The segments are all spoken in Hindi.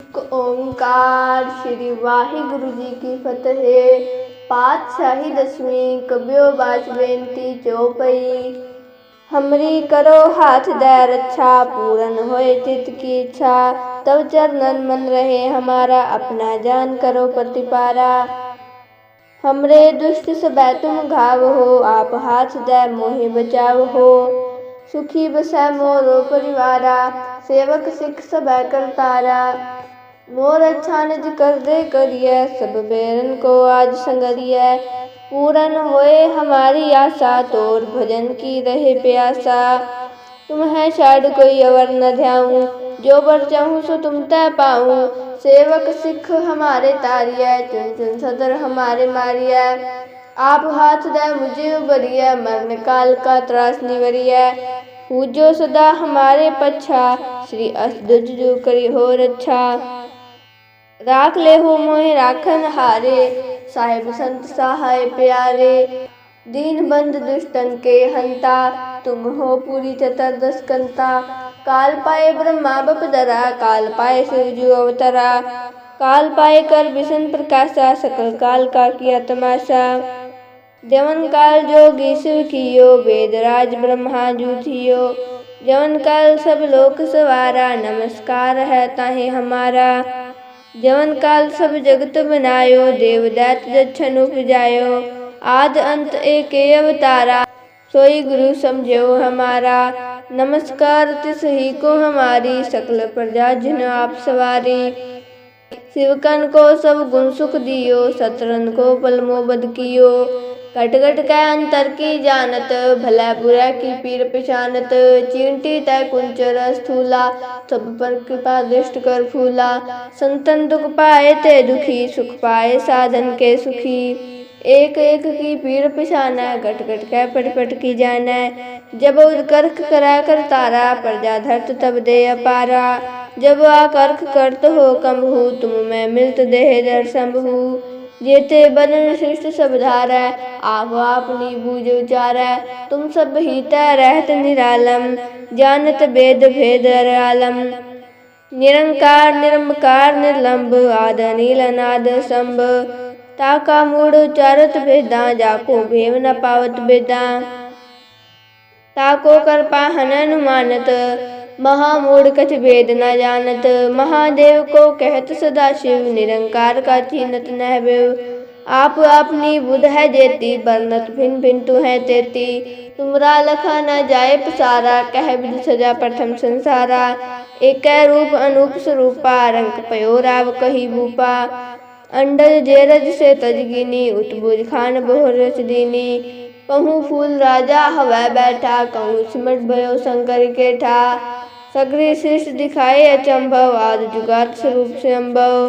ओंकार श्री वाहिगुरु जी की फतेह। पातशाही दसवीं कब्यो बाज बेनती चौपई। हमरी करो हाथ दया रक्षा पूरन होए चित की इच्छा। तब चरणन मन रहे हमारा, अपना जान करो प्रतिपारा। हमरे दुष्ट सबै तुम घाव हो, आप हाथ दे मोहे बचाव हो। सुखी बसै मोरो परिवारा, सेवक सिख सबै करतारा। मोर अच्छा निज कर दे करिए सब बेरन को आज संगरिए पूरन होए हमारी आशा, तोर भजन की रहे प्यासा। तुम है शायद कोई अवर न ध्याऊं, जो बर चाहूँ सो तुम तय पाऊँ। सेवक सिख हमारे तारिया, चुन चुन सदर हमारे मारिया। आप हाथ दे, मुझे उबरिया मरण काल का त्रास निवरिया पूजो सदा हमारे पच्छा, श्री असदुज जो करी हो रक्षा राख ले हो मोहे राखन हारे, साहिब संत सहाय प्यारे। दीन बंद दुष्टन के हंता, तुम हो पूरी चतुर्दश कंता काल पाए ब्रह्मा बप दरा काल पाए शिवजू अवतरा। काल पाए कर विष्ण प्रकाशा, सकल काल का किया तमाशा। जवन काल जोगी शिव कियो, वेदराज ब्रह्मा जूथियो। जवन काल सब लोक सवारा, नमस्कार है ताहे हमारा। जवन काल सब जगत बनायो देव दैत दक्षन उपजायो। आद अंत एक अवतारा, सोई गुरु समझो हमारा। नमस्कार तिस ही को हमारी, सकल प्रजा जिन आप सवारी। शिवकन को सब गुण सुख दियो सतरन को पलमो बद कियो। कट कट कै अंतर की जानत, भला बुरा की पीर पिछानत चींटी तय कुंचर स्थूला, सब पर कृपा दृष्ट कर फूला। संतन दुख पाए ते दुखी, सुख पाए साधन के सुखी। एक एक की पीर पिछाना घट घट कै पट पट की जाना। जब करख करा कर तारा, प्रजा धरत तब दे अपारा। जब आकर्ख करत हो कम हो, तुम मैं मिलत देह दर संभू। जेते बदन सृष्ट सब धारै आप अपनी बूझ उचारै तुम सब ही तय रहत निरालम, जानत वेद भेद आलम निरंकार निरंकार निर्लंब, आद, नील, अनाद संभ ताका मूड उचारत वेदा जाको भेव न पावत वेदा ताको कर पाहन अनुमानत महामूढ़ कछ भेद न जानत महादेव को कहत सदा शिव निरंकार का चीनत नहबेव आप अपनी बुध है जेती, बरनत भिन भिन तु है तेती। तुमरा लखा न जाए पसारा, कह विध सजा प्रथम संसारा। एक रूप अनूप स्वरूपा रंग पयो राव कही भूपा अंडज जेरज से तजगिनी उतबुज खान बहु रच दीनी। कहूँ, फूल राजा हवा बैठा। कहूँ, सिमट भयो शंकर के ठा। सगरी शिष्ट दिखाए अचंभव, आज जुगात स्वरूप से अम्भव।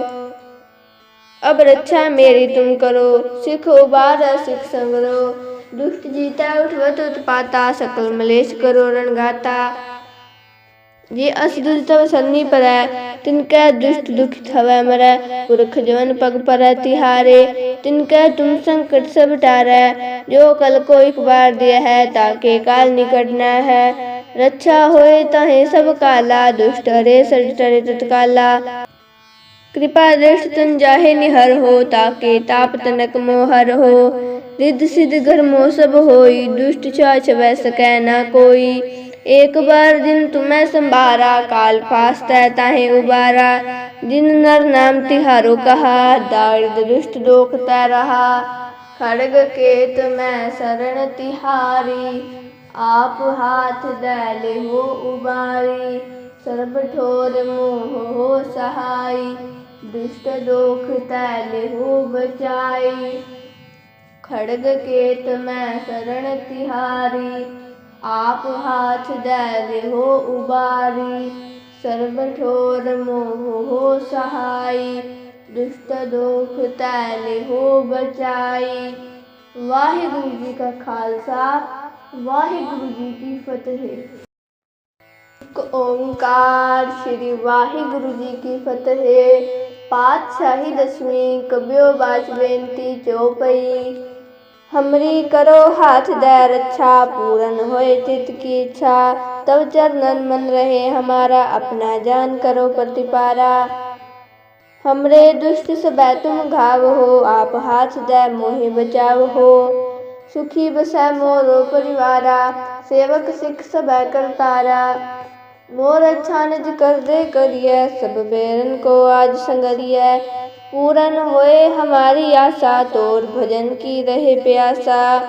अब रक्षा मेरी तुम करो, सिख उबार सिख संगरो। दुष्ट जीता, उठवत उत्पाता, सकल मलेश करो, रणगाता। ये असदुज तव सन्नी पर तिनके दुष्ट दुखित हवै मरै पुरख जवन पग पर तिहारे तिनके तुम संकट सब टारै जो कल को एक बार दिया है ताके काल निकट न है रक्षा होए तहे सब काला दुष्ट हरे सर टरे तत्काला कृपा दृष्ट तन जाहे निहर हो ताके ताप तनक मोहर हो रिद्ध सिद्ध घर मोह सब होई दुष्ट छाछ वै सकै न कोई एक बार दिन तुम्हें संभारा, काल फास तय ताहे उबारा। जिन नर नाम तिहारो कहा दारिद दुष्ट दोख तय रहा खड़ग केत मैं शरण तिहारी, आप हाथ दैले हो उबारी। सर्ब ठोर मोह हो सहाई, दुष्ट दोख तैले हो बचाई। खड़ग केत मैं शरण तिहारी आप हाथ दैव हो उबारी सर्व ठोर मोह हो सहाय दुष्ट दुख तैल हो बचाई। वाहिगुरु जी का खालसा, वाहिगुरु जी की फतेह। ओंकार श्री वाहिगुरु जी की फतेह। पातशाही दसवीं कबियो बाज बेनती चौपई। हमरी करो हाथ दे रक्षा पूरन होए चित की इच्छा। तब चरणन मन रहे हमारा, अपना जान करो प्रतिपारा। हमरे दुष्ट सबै तुम घाव हो, आप हाथ दै मोहे बचाव हो। सुखी बसै मोरो परिवारा, सेवक सिख सबै करतारा। मोर अच्छा निज कर दे करिए सब बेरन को आज संगरिए पूरन होए हमारी आशा, तोर भजन की रहे प्यासा।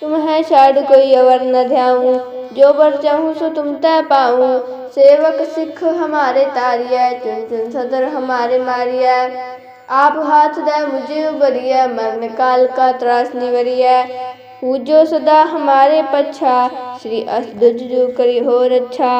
तुम है शायद कोई अवर न ध्याऊं, जो बर चाहूँ सो तुम तय पाऊँ। सेवक सिख हमारे तारिया, चुन चुन सदर हमारे मारिया। आप हाथ दे मुझे उबरिया, मरण काल का त्रास निवरिया। पूजो सदा हमारे पच्छा, श्री असदुज जो करी हो रच्छा।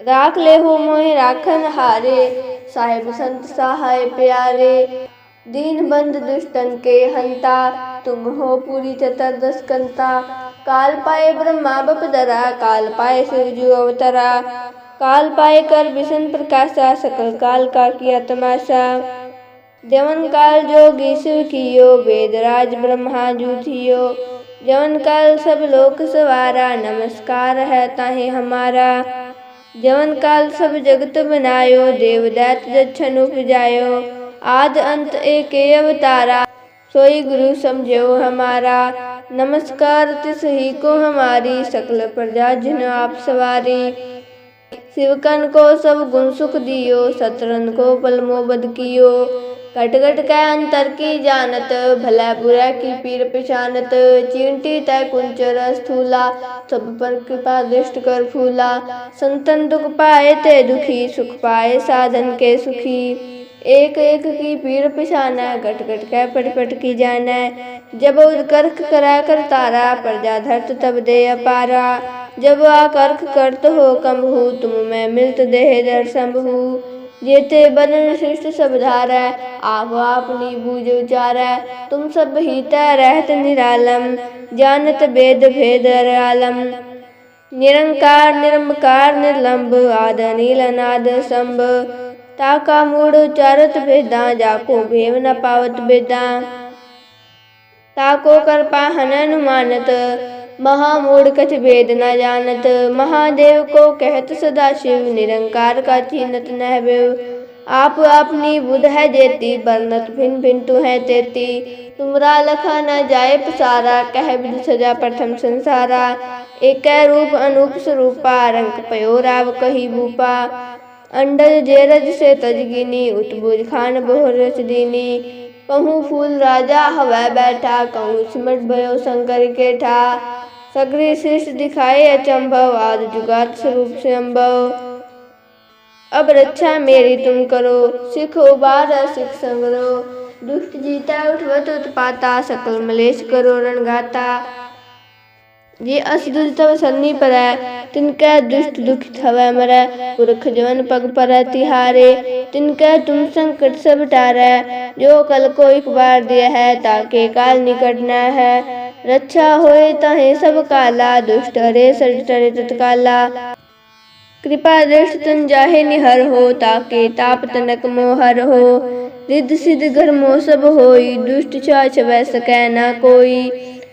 राख ले हो मोहि राखन हारे साहिब, संत सहाय प्यारे। दीन बंद दुष्टन के हंता। तुम हो पूरी चतुर्दश कंता काल पाए ब्रह्मा, बप दरा। काल पाए शिवजू अवतरा। काल पाए कर विष्ण प्रकाशा। सकल काल का किया तमाशा। जवन काल जोगी, शिव कियो। वेदराज ब्रह्मा, जूथियो। जवन काल सब लोक सवारा। नमस्कार है ताहे हमारा। जवन काल सब जगत बनायो देव दैत दक्षण उपजायो आद अंत एक अवतारा सोई गुरु समझो हमारा नमस्कार तिस ही को हमारी सकल प्रजा जिन आप सवारी शिवकन को सब गुण सुख दियो सतरन को पलमो बद कियो कट कट कै अंतर की जानत, भला बुरा की पीर पिछानत चींटी तय कुंचर स्थूला, सब पर कृपा दृष्ट कर फूला। संतन दुख पाए ते दुखी, सुख पाए साधन के सुखी। एक एक की पीर पिछाना घट घट कै पट पट की जाना। जब उदकर्क करा कर तारा, प्रजा धर्त तब दे अपारा। जब आकर्क करत हो कम हो, तुम मैं मिलत देह दर संभू। जेते बनन श्रेष्ठ सब धारै आप अपनी बूझ उचारै तुम सब हित रहत निरालम, जानत वेद भेद आलम निरंकार निरंकार निर्लंब, आद, नील, अनाद संभ ताका मूड उचारत भेदा जाको भेव न पावत बेदा ताको कर पाहन अनुमानत महामूढ़ कछ भेद न जानत, महादेव को कहत सदा शिव निरंकार का चीनत नहबेव आप अपनी बुध है देती बरनत भिन भिन तु है तेती। तुमरा लखा न जाए पसारा, कह विध सजा प्रथम संसारा। एक रूप अनूप स्वरूपा रंग पयो राव कही भूपा अंडज जेरज से तजगिनी उतबुज खान बहुर रच दीनी। कहूँ फूल राजा हवा बैठा, कहूँ सिमट भयो शंकर के ठा। सगरी श्रेष्ठ दिखाए अचंभव, आज जुगात स्वरूप से अम्भव। अब रक्षा मेरी तुम करो, सिख उबार सिख संग्रो। दुष्ट जीता उठवत उत्पाता, सकल मलेश करो, रणगाता। ये असदुज तव सन्नी पर तिनका दुष्ट दुखित हवै मरै पुरख जवन पग पर तिहारे तिनका तुम संकट सब टारै जो कल को एक बार दिया है ताके काल निकट न है रक्षा होए तहे सब काला दुष्ट हरे सरितरे तत्काला कृपा दृष्ट तन जाहे निहर हो ताके ताप तनक मोहर हो रिद्ध सिद्ध घर मो सब होई दुष्ट छाछ वै सकै न कोई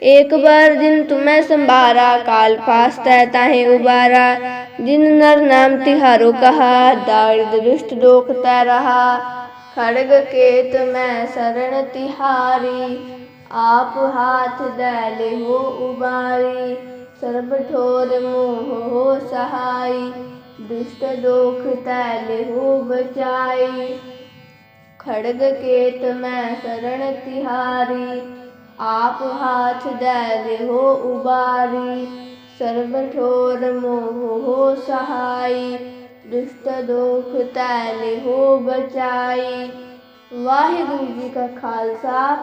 एक बार दिन तुम्हें संभारा, काल पास तय ताहे उबारा। जिन नर नाम तिहारो कहा दारिद दुष्ट तय रहा खड़ग केत मैं शरण तिहारी, आप हाथ दैले हो उबारी। सर्ब ठोर मोह हो सहाई, दुष्ट दोख तैले हो बचाई। खड़ग केत मैं शरण तिहारी आप हाथ दैल हो उबारी सर्वठोर मोह हो सहाय दुष्ट दुख तैल हो बचाई। वाहिगुरु जी का खालसा,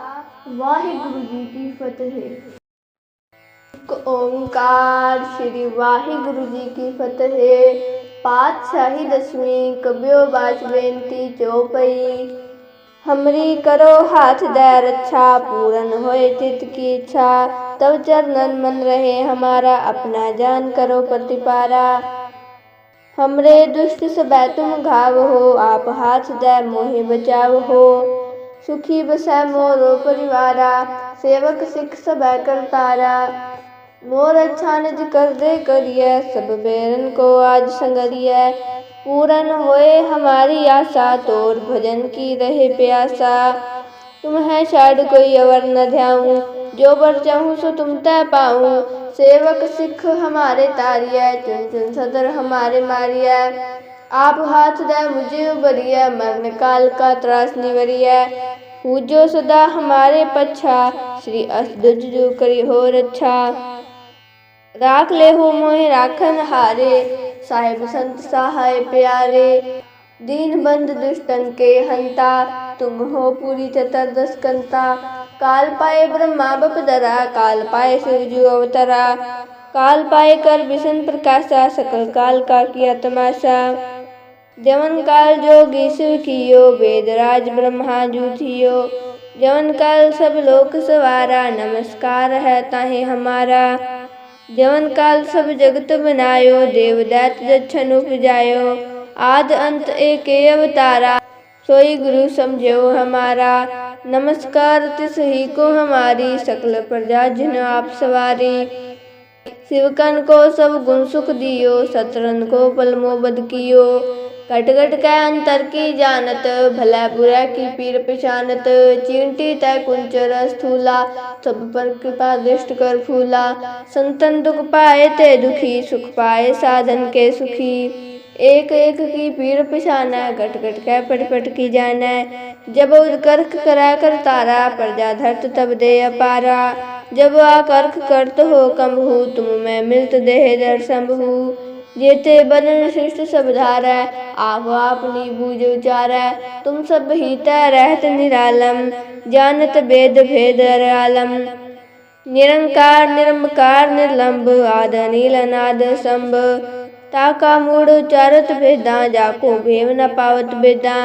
वाहिगुरु जी की फतेह। ओंकार श्री वाहिगुरु जी की फतेह। पातशाही दसवीं कब्यो बाज बेनती चौपई। हमरी करो हाथ दे रक्षा पूरन होए चित की इच्छा। तब चरणन मन रहे हमारा, अपना जान करो प्रतिपारा। हमरे दुष्ट सबै तुम घाव हो, आप हाथ दे मोहि बचाव हो। सुखी बसै मोरो परिवारा, सेवक सिख सब करतारा। मोर अच्छा निज कर दे करिए, सब बेरन को आज संगरिए। पूरन होए हमारी आशा, तोर भजन की रहे प्यासा। तुम है छाड़ कोई अवर न ध्याऊं, जो बर चाहूँ सो तुम तय पाऊँ। सेवक सिख हमारे तारिया, चुन चुन सदर हमारे मारिया। आप हाथ दे मुझे उबरिया, मरण काल का त्रास निवरिया। पूजो सदा हमारे पच्छा, श्री असदुज करी हो रच्छा। राख ले हो मोहे राखन हारे साहिब, संत सहाय प्यारे, दीन बंद दुष्टन के हंता, तुम हो पूरी चतुर्दश कंता काल पाए ब्रह्मा, बप दरा, काल पाए शिवजू अवतरा। काल पाए कर विष्ण प्रकाशा, सकल काल का किया तमाशा। जवन काल जोगी शिव कियो वेदराज ब्रह्मा जूथियो जवन काल सब लोक सवारा, नमस्कार है ताहे हमारा। जवन काल सब जगत बनायो देवदैत जच्छन उपजायो आद अंत एक अवतारा, सोई गुरु समझो हमारा। नमस्कार तिस ही को हमारी, सकल प्रजा जिन आप सवारी। शिवकन को सब गुण सुख दियो, सतरन को पलमो बद कियो। कट कट का अंतर की जानत, भला बुरा की पीर पिछानत चींटी तय कुंचर स्थूला, सब पर कृपा दृष्ट कर फूला। संतन दुख पाए ते दुखी, सुख पाए साधन के सुखी। एक एक की पीर पिछाना घट घट कै पट पट की जाना। जब उदकर्क करा कर तारा, प्रजा धरत तब दे अपारा। जब आकर्क करत हो कम्भू तुम मैं मिलत देह दर संभू। जेते बदन शिष्ट सब धारा आप अपनी बूझ उचारा तुम सब ही रहत निरालम, जानत वेद भेद आलम निरंकार निरंकार निर्लंब, आद, नील, अनाद संभ ताका मूड उचारत भेदा जाको भेव न पावत बेदा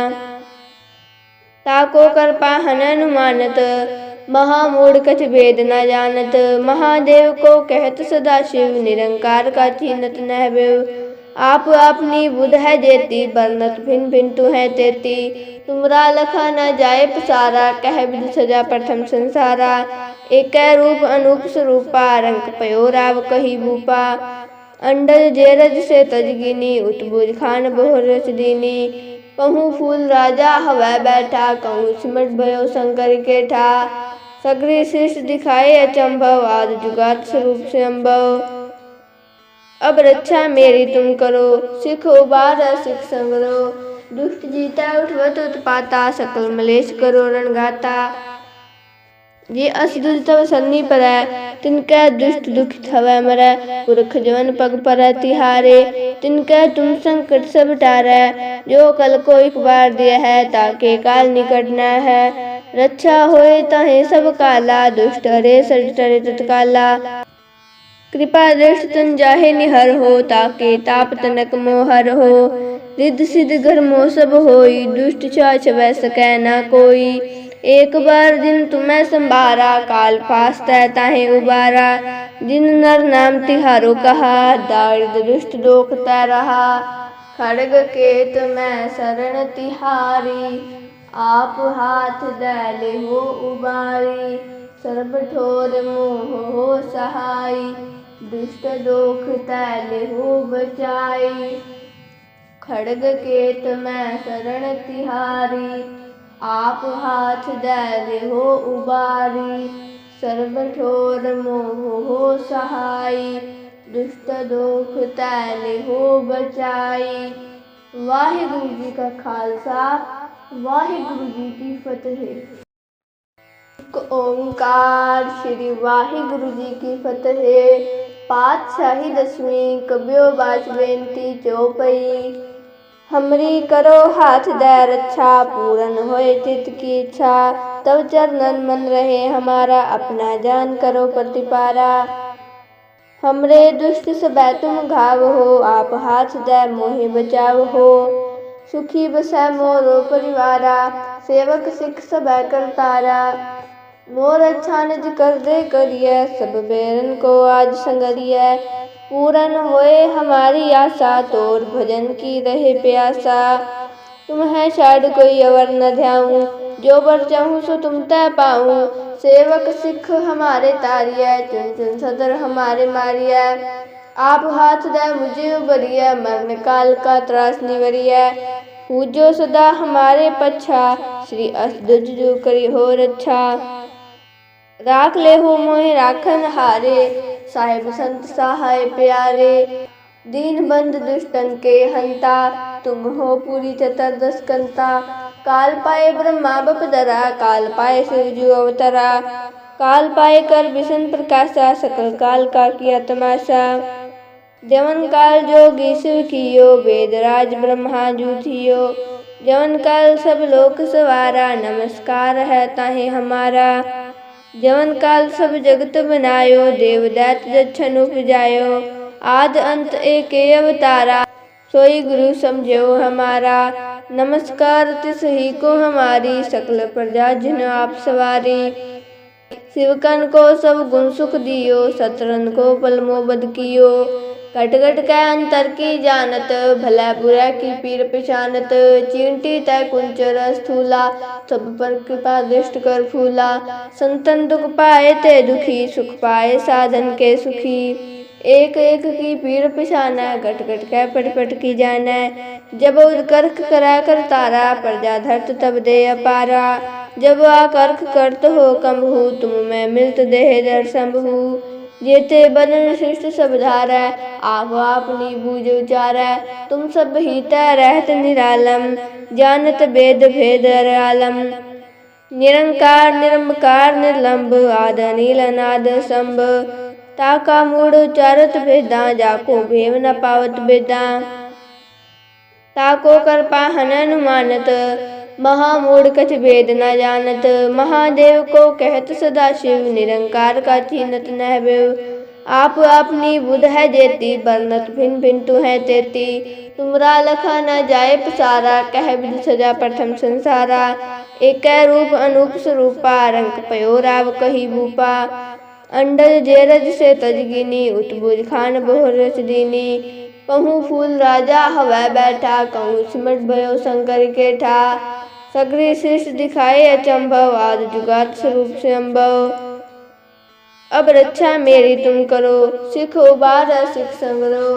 ताको कर पाहन अनुमानत महामूढ़ कछ भेद न जानत, महादेव को कहत सदा शिव निरंकार का चीनत नहबेव आप अपनी बुध है देती बरनत भिन भिन तु है तेती। तुमरा लखा न जाए पसारा, कह विध सजा प्रथम संसारा। एक रूप अनूप स्वरूपा रंग पयो राव कही भूपा अंडल जेरज से तजगिनी उतबुज खान बहुर रच दीनी। कहूँ फूल राजा हवा बैठा, कहूँ सिमट भयो शंकर के ठा। सगरी शीर्ष दिखाए अचंभव आद जुगात स्वरूप से अम्भव। अब रक्षा मेरी तुम करो, सिख उबार सिख संगरो। दुष्ट जीता, उठवत उत्पाता, सकल मलेश करो रणगाता ये असदुज तव सन्नी पर तिनका दुष्ट दुखित हवै मरै। पुरख जवन पग पर तिहारे, तिनका तुम संकट सब टारै। जो कल को एक बार दिया है, ताके काल निकट न है। रक्षा होए तहे सब काला दुष्ट हरे सर टरे तत्काला कृपा दृष्ट तन जाहे निहर हो ताके ताप तनक मोहर हो रिद्ध सिद्ध घर मोह सब होई दुष्ट छाछ वै सकै ना कोई एक बार दिन तुम्हें संभारा काल पास तय ताहे उबारा जिन नर नाम तिहारो कहा दारिद दुष्ट दोख तय रहा खड़ग केत मैं शरण तिहारी आप हाथ दैले हो उबारी सर्ब ठोर मोह हो सहाई, दुष्ट दोख तैले हो बचाई। खड़ग केत मैं शरण तिहारी, आप हाथ दैले हो उबारी सर्व ठोर मोह हो सहाई, दुष्ट दोख तैले हो बचाई। वाहिगुरु जी का खालसा वाहिगुरु जी की फतेह। ओंकार श्री वाहिगुरु जी की फतेह। पातशाही दसवीं कबियो बाज बेनती चौपई। हमरी करो हाथ दे रक्षा पूरन होए चित की इच्छा। तब चरणन मन रहे हमारा, अपना जान करो प्रतिपारा। हमरे दुष्ट सबै तुम घाव हो, आप हाथ दे मोहे बचाव हो। सुखी बसै मोरो परिवारा, सेवक सिख सबै करतारा। मोर अच्छा निज कर दे करिए सब बेरन को आज संगरिए पूरन होए हमारी आशा, तोर भजन की रहे प्यासा। तुम है छाड़ कोई अवर न ध्याऊं, जो बर चाहूँ सो तुम तय पाऊँ। सेवक सिख हमारे तारिया चुन चुन सदर हमारे मारिया। आप हाथ दे, मुझे उबरिया मरण काल का त्रास निवरिया पूजो सदा हमारे पच्छा, श्री असदुज जो करी हो रच्छा राख ले हो मोहि राखन हारे, साहेब संत सहाय प्यारे। दीन बंद दुष्टन के हंता, तुम हो पूरी चतुर्दश कंता काल पाए ब्रह्मा बपदरा, काल पाए शिवजू अवतरा। काल पाए कर विष्णु प्रकाशा सकल काल का किया तमाशा। जवन काल जोगी शिव कियो वेदराज ब्रह्मा जूथियो जवन काल सब लोक सवारा, नमस्कार है ताहे हमारा। जवन काल सब जगत बनायो देव दैत जच्छन उपजायो। आद अंत एक अवतारा, सोई गुरु समझो हमारा। नमस्कार तिस ही को हमारी, सकल प्रजा जिन आप सवारी। शिवकन को सब गुण सुख दियो सतरन को पलमो बद कियो। कट कट के अंतर की जानत, भला बुरा की पीर पिछानत चिंटी तय कुंचर स्थूला, सब पर कृपा दृष्ट कर फूला। संतन दुख पाए ते दुखी, सुख पाए साधन के सुखी। एक एक की पीर पिछाना घट घट के पट पट की जाना जब उदकर्क करा कर तारा, प्रजा धर्त तब दे अपारा। जब आकर्क करत हो हो, तुम मैं मिलत देह दर संभू जेते बदन सृष्ट सब धारा आप अपनी बूझ उचारा तुम सब ही रहत निरालम, जानत वेद भेद आलम निरंकार निरंकार निर्लंब, आद नील अनाद संभ ताका मूड उचारत भेदा जाको भेव न पावत बेदा ताको कर पाहन अनुमानत महामूढ़ कछ भेद न जानत, महादेव को कहत सदा शिव निरंकार का चीनत नहबेव आप अपनी बुध है जेती, बरनत भिन भिन तु है तेती। तुमरा लखा न जाए पसारा, कह विध सजा प्रथम संसारा। एक रूप अनूप स्वरूपा रंग पयो राव कही भूपा अंडज जेरज से तजगिनी उतबुज खान बहुर दीनी। कहूँ फूल राजा हवा बैठा, कहूँ सिमट भयो शंकर के ठा सगरी श्रेष्ठ दिखाए अचंभव, आद जुगात स्वरूप से अब रक्षा मेरी तुम करो, सिख उबार सिख संगरो।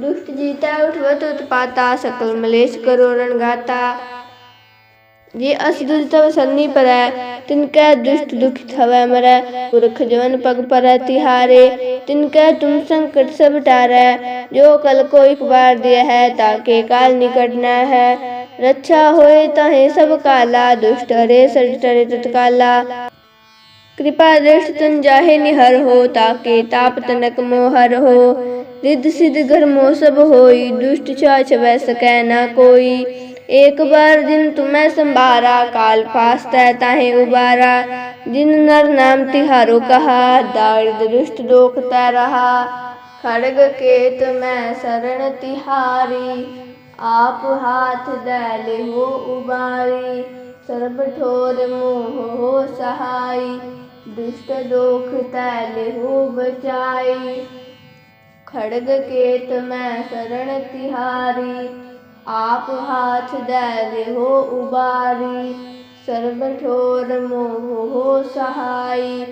दुष्ट जीता, उठवत उत्पाता, सकल मलेश करो, रणगाता। ये असदुज तव सन्नी पर, तिनका दुष्ट दुखित हवै मरै। पुरख जवन पग पर तिहारे, तिनका तुम संकट सब टारै। जो कल को एक बार दिया है, ताके काल निकट न है। रक्षा होए तहे सब काला दुष्ट हरे सर टरे तत्काला कृपा दृष्ट तन जाहे निहर हो ताके ताप तनक मोहर हो रिद्ध सिद्ध घर मोह सब होई दुष्ट छाछ वै सकै ना कोई एक बार जिन तुम्हें संभारा काल पास तय ताहे उबारा जिन नर नाम तिहारो कहा दारिद दुष्ट दोख तय रहा खड़ग केत मैं शरण तिहारी आप हाथ दैले हो उबारी सर्ब ठोर मोह हो सहाई, दुष्ट दोख तैले हो बचाई। खड़ग केत मैं शरण तिहारी, आप हाथ दैले हो उबारी सर्व ठोर मोह हो सहाई,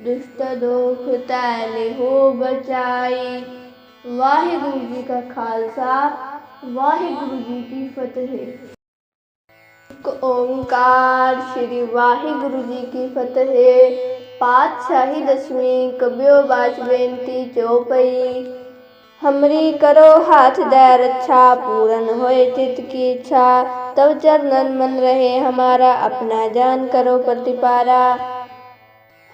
दुष्ट दोख तैले हो बचाई। वाहिगुरु जी का खालसा। वाहिगुरु जी की फतेह। ओंकार श्री वाहिगुरु जी की फतेह। पातशाही दसवीं कबियो बाज बेनती चौपई। हमरी करो हाथ दे रक्षा पूरन होए चित की इच्छा। तब चरणन मन रहे हमारा, अपना जान करो प्रतिपारा।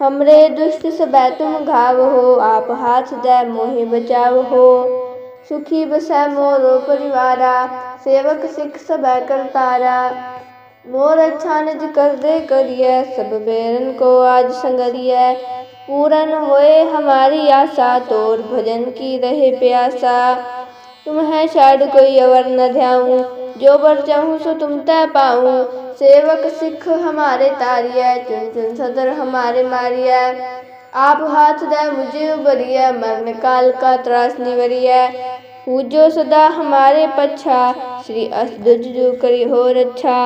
हमरे दुष्ट सब तुम घाव हो, आप हाथ दे मोहे बचाव हो। सुखी बसै मोरो परिवारा, सेवक सिख सबै करतारा। मोर अच्छा निज कर दे करिए सब बेरन को आज संगरिए पूरन होए हमारी आशा, तोर भजन की रहे प्यासा। तुम है शायद कोई अवर न ध्याऊं, जो बर चाहूँ सो तुम तय पाऊँ। सेवक सिख हमारे तारिया चुन चुन सदर हमारे मारिया। आप हाथ दे मुझे उबरिया मरण काल का त्रास निवरिया पूजो सदा हमारे पच्छा, श्री असदुज जो करी हो रच्छा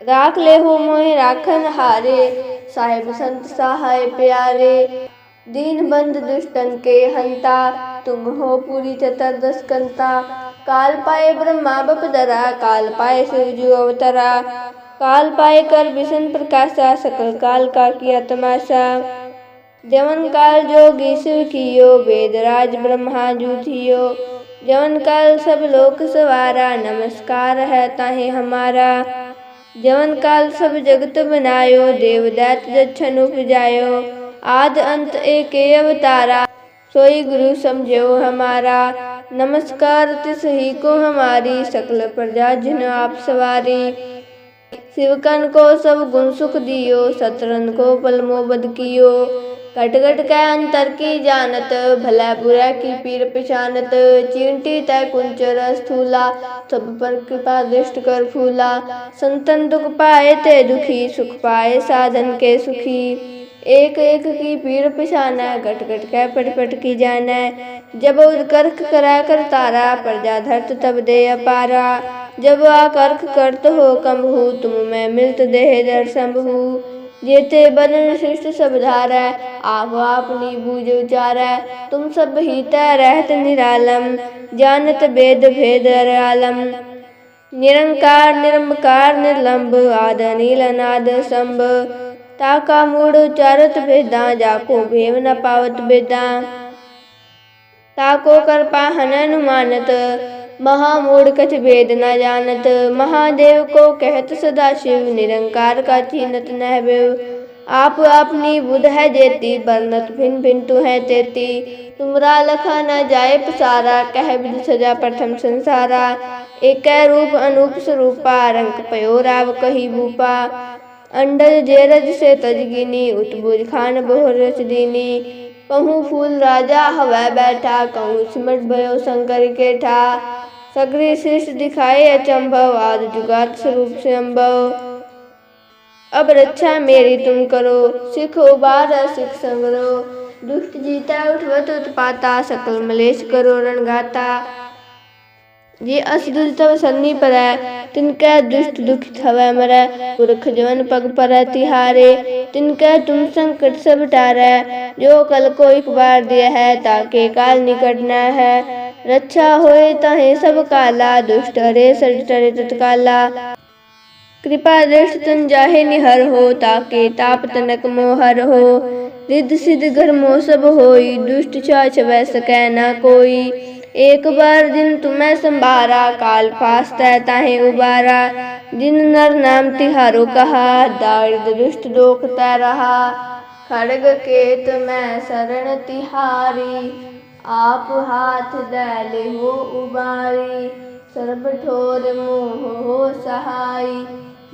राख ले हो मोहि राखन हारे, साहिब संत सहाय प्यारे। दीन बंद दुष्टन के हंता, तुम हो पूरी चतुर्दश कंता काल पाए ब्रह्मा बप दरा काल पाए शिवजू अवतरा। काल पाए कर विष्णु प्रकाशा, सकल काल का किया तमाशा। जवन काल जोगी शिव कियो, वेदराज ब्रह्मा जूथियो जवन काल सब लोक सवारा, नमस्कार है ताहे हमारा। जवन काल सब जगत बनायो देव दैत जच्छन उपजायो। आद अंत एक अवतारा, सोई गुरु समझो हमारा। नमस्कार तिस ही को हमारी, सकल प्रजा जिन आप सवारी। शिवकन को सब गुण सुख दियो, सतरन को पलमो बद कियो। कट कट का अंतर की जानत, भला बुरा की पीर पिछानत चींटी तय कुंचर स्थूला, सब पर कृपा दृष्ट कर फूला। संतन दुख पाए ते दुखी, सुख पाए साधन के सुखी। एक एक की पीर पिछाना घट घट कै पट पट की जाना। जब उदकर्क करा कर तारा, प्रजा धर्त तब दे अपारा। जब आकर्क करत हो कम हो तुम मैं मिलत देह दर्शन हो जेते बदन सृष्ट सब धारा आप अपनी बूझ उचारा तुम सब ही रहत निरालम, जानत वेद भेद आलम निरंकार निरंकार निर्लंब, आद नील अनाद संभ ताका मूड चारत भेदा जाको भेव न पावत बेदा ताको कर पाहन अनुमानत महामूढ़ कछ भेद न जानत, महादेव को कहत सदा शिव निरंकार का चीनत नहबेव आप अपनी बुध है जेती, बरनत भिन भिन तु है तेती। तुमरा लखा न जाए पसारा, कह विध सजा प्रथम संसारा। एक रूप अनूप स्वरूपा रंग पयो राव कही भूपा अंडल जेरज से तजगिनी उतबुज खान बहुरच दीनी। कहूँ फूल राजा हवा बैठा, कहूँ सिमट भयो शंकर के ठा। सगरी श्रेष्ठ दिखाए अचंभव आज जुगात स्वरूप से अम्भव। अब रक्षा मेरी तुम करो, सिख उबार, सिख संगरो। दुष्ट जीता, उठवत उत्पाता, सकल मलेश करो, रणगाता। ये असदुल तब सन्नी पर तिनका दुष्ट दुखित हवा मरै पुरख जवन पग पर तिहारे तिनका तुम संकट सब टारै जो कल को एक बार दिया है ताके काल निकट न है रक्षा होए तहे सब काला दुष्ट हरे सर टरे तत्काला कृपा दृष्ट तन जाहे निहर हो ताके ताप तनक मोहर हो रिद्ध सिद्ध घर मोह सब होई दुष्ट चाच वै सकै न कोई एक बार दिन तुम्हें संभारा, काल पास ताहे उबारा। जिन नर नाम तिहारो कहा दारिद दुष्ट दोखता रहा खड़ग के तुम्हें शरण तिहारी, आप हाथ दैले हो उबारी। सर्ब ठोर मोह हो सहाई,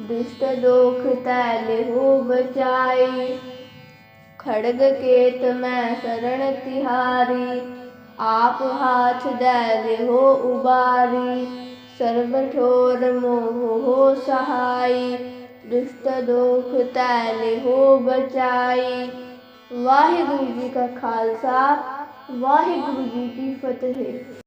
दुष्ट दोख तैले हो बचाई। खड़ग के तुम्हें शरण तिहारी आप हाथ दैल हो उबारी सर्व ठोर मोह हो सहाय दुष्ट दुख तैल हो बचाई। वाहिगुरु जी का खालसा, वाहिगुरु जी की फतेह।